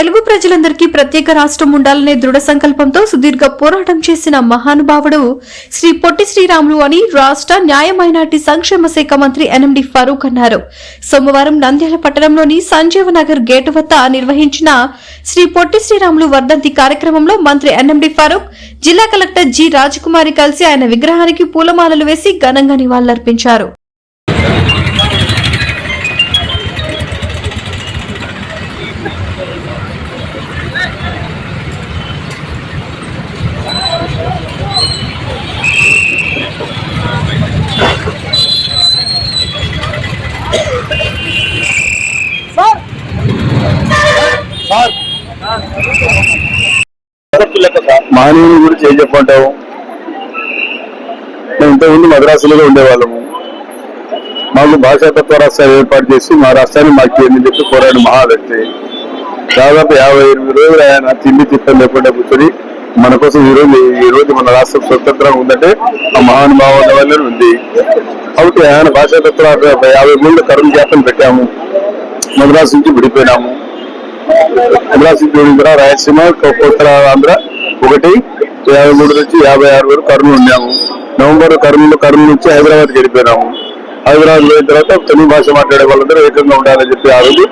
తెలుగు ప్రజలందరికీ ప్రత్యేక రాష్ట్రం ఉండాలనే దృఢ సంకల్పంతో సుదీర్ఘ పోరాటం చేసిన మహానుభావుడు శ్రీ పొట్టి శ్రీరాములు అని రాష్ట్ర న్యాయ మైనార్టీ సంక్షేమ శాఖ మంత్రి ఎన్ఎండి ఫరూక్ అన్నారు. సోమవారం నంద్యాల పట్టణంలోని సంజీవ నగర్ గేటు వద్ద నిర్వహించిన శ్రీ పొట్టి శ్రీరాములు వర్ధంతి కార్యక్రమంలో మంత్రి ఎన్ఎండి ఫరూక్ జిల్లా కలెక్టర్ జి రాజకుమారి కలిసి ఆయన విగ్రహానికి పూలమాలలు వేసి ఘనంగా నివాళులర్పించారు. మానవుని గురించి ఏం చెప్పంటావు మేము ఇంతకుముందు మద్రాసులో ఉండేవాళ్ళము. మాకు భాషా తత్వ రాష్ట్రాలు ఏర్పాటు చేసి మా రాష్ట్రాన్ని మాకు ఏమని చెప్పి పోరాడు మహావ్యక్తి. దాదాపు యాభై ఎనిమిది రోజులు ఆయన తిండి తిప్పలు లేకుండా కూర్చొని మన కోసం ఈ రోజు ఈ రోజు మన రాష్ట్రం స్వతంత్రంగా ఉందంటే ఆ మహానుభావుల వల్లనే ఉంది. కాబట్టి ఆయన భాషా తత్వ యాభై మూడు కరుణ జాతలు పెట్టాము. మద్రాసు నుంచి విడిపోయినాము. మద్రాసు రాయలసీమ కోస్తా ఆంధ్ర ఒకటి యాభై మూడు నుంచి యాభై ఆరు వరకు కర్నూలు ఉన్నాము. నవంబర్ కర్నూలు కర్నూలు నుంచి హైదరాబాద్ గడిపోయినాము హైదరాబాద్ పోయిన తర్వాత తెలుగు భాష మాట్లాడే వాళ్ళందరూ ఏకంగా ఉండాలని చెప్పి ఆ రోజు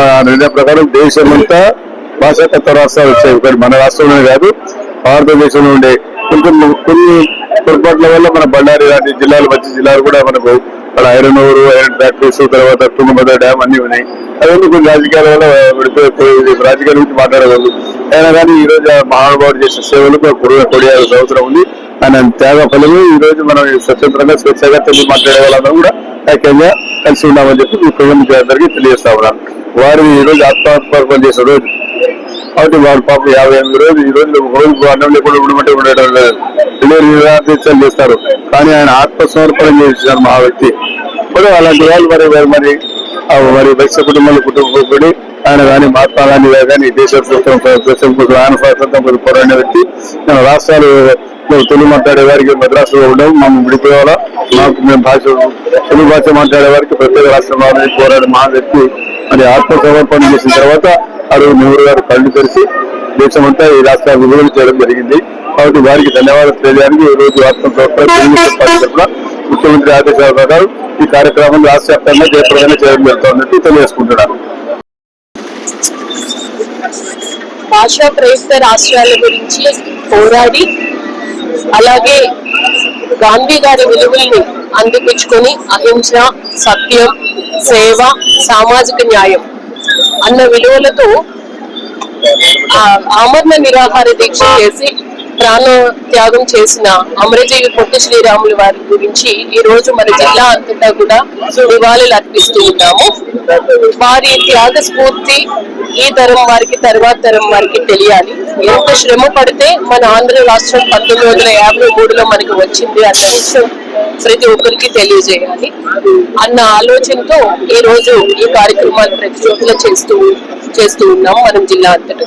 ఆ నిర్ణయం ప్రకారం దేశమంతా భాషాతత్వ రాష్ట్రాలు వచ్చాయి. కానీ మన రాష్ట్రంలోనే కాదు భారతదేశంలో ఉండే. కొంచెం కొన్ని పొరపాట్ల వల్ల మన బళ్ళారి లాంటి జిల్లాలు మంచి జిల్లాలు కూడా మనకు అక్కడ ఐరన్ ఓవర్ ఐరన్ ఫ్యాక్టరీస్ తర్వాత తుంగభద్ర డ్యామ్ అన్ని ఉన్నాయి. అవన్నీ కొన్ని రాజకీయాల వల్ల విడిపోయి రాజకీయాల గురించి మాట్లాడగలరు అయినా కానీ ఈ రోజు మహానుభావుడు చేసిన సేవలకు కొడియాల్సిన అవసరం ఉంది. ఆయన త్యాగ ఫలము. ఈ రోజు మనం స్వతంత్రంగా స్వేచ్ఛగా తెలుగు మాట్లాడే వాళ్ళందరూ కూడా ఐక్యంగా కలిసి ఉన్నామని చెప్పి మీ ప్రజలు అందరికీ తెలియజేస్తా ఉన్నాను వారు ఈ రోజు ఆత్మాత్మకం చేసిన రోజు. కాబట్టి వారు పాపం యాభై ఎనిమిది రోజులు ఈ రోజు ఒక రోజు అన్నం లేకుండా ఉండమంటే ఉండటం లేదు. డెలివరీ చేస్తారు కానీ ఆయన ఆత్మసమర్పణ చేసినారు మా వ్యక్తి. మరి అలాంటి వాళ్ళు మరి మరి- మరి మరి వైశ్య కుటుంబాల కుటుంబం ఆయన కానీ మహాత్మా గాంధీ గారు కానీ దేశ స్వతంత్రం దేశం కోసం ఆయన స్వాతంత్రం కోసం పోరాడిన వ్యక్తి. మన రాష్ట్రాలు తెలుగు మాట్లాడే వారికి మద్రాసులో ఉండవు మేము విడిపోవాలా? మాకు మేము భాష తెలుగు భాష మాట్లాడే వారికి ప్రత్యేక రాష్ట్రం కావాలని పోరాడే మహా వ్యక్తి. మరి ఆత్మసమర్పణ చేసిన తర్వాత అడుగు నెహ్రూ గారు కళ్ళు తెరిచి దేశమంతా ఈ రాష్ట్రాన్ని విభజన చేయడం జరిగింది. కాబట్టి వారికి ధన్యవాదాలు తెలియడానికి ఈ రోజు తెలుగుదేశం పార్టీ తరఫున ముఖ్యమంత్రి ఆదేశాల ప్రకారం ఈ కార్యక్రమం రాష్ట్ర వ్యాప్తంగా జయప్రదంగా చేయడం జరుగుతున్నట్టు తెలియజేసుకుంటున్నాను. భాషా ప్రయుక్త రాష్ట్రాల గురించి పోరాడి అలాగే గాంధీ గారి విలువల్ని అందిపుచ్చుకొని అహింస సత్యం సేవ సామాజిక న్యాయం అన్న విలువలతో ఆమరణ నిరాహార దీక్ష చేసి ప్రాణ త్యాగం చేసిన అమరజీవి పొట్టి శ్రీరాములు వారి గురించి ఈ రోజు మన జిల్లా అంతటా కూడా నివాళులు అర్పిస్తూ ఉన్నాము. వారి త్యాగ స్ఫూర్తి ఈ తరం వారికి తర్వాత తరం వారికి తెలియాలి. ఎంత శ్రమ పడితే మన ఆంధ్ర రాష్ట్రం పంతొమ్మిది వందల యాభై మూడులో మనకు వచ్చింది అన్న విషయం ప్రతి ఒక్కరికి తెలియజేయాలి. అన్న ఆలోచనతో ఈ రోజు ఈ కార్యక్రమాలు ప్రతి చోట్ల చేస్తూ చేస్తూ ఉన్నాము మనం జిల్లా అంతటా.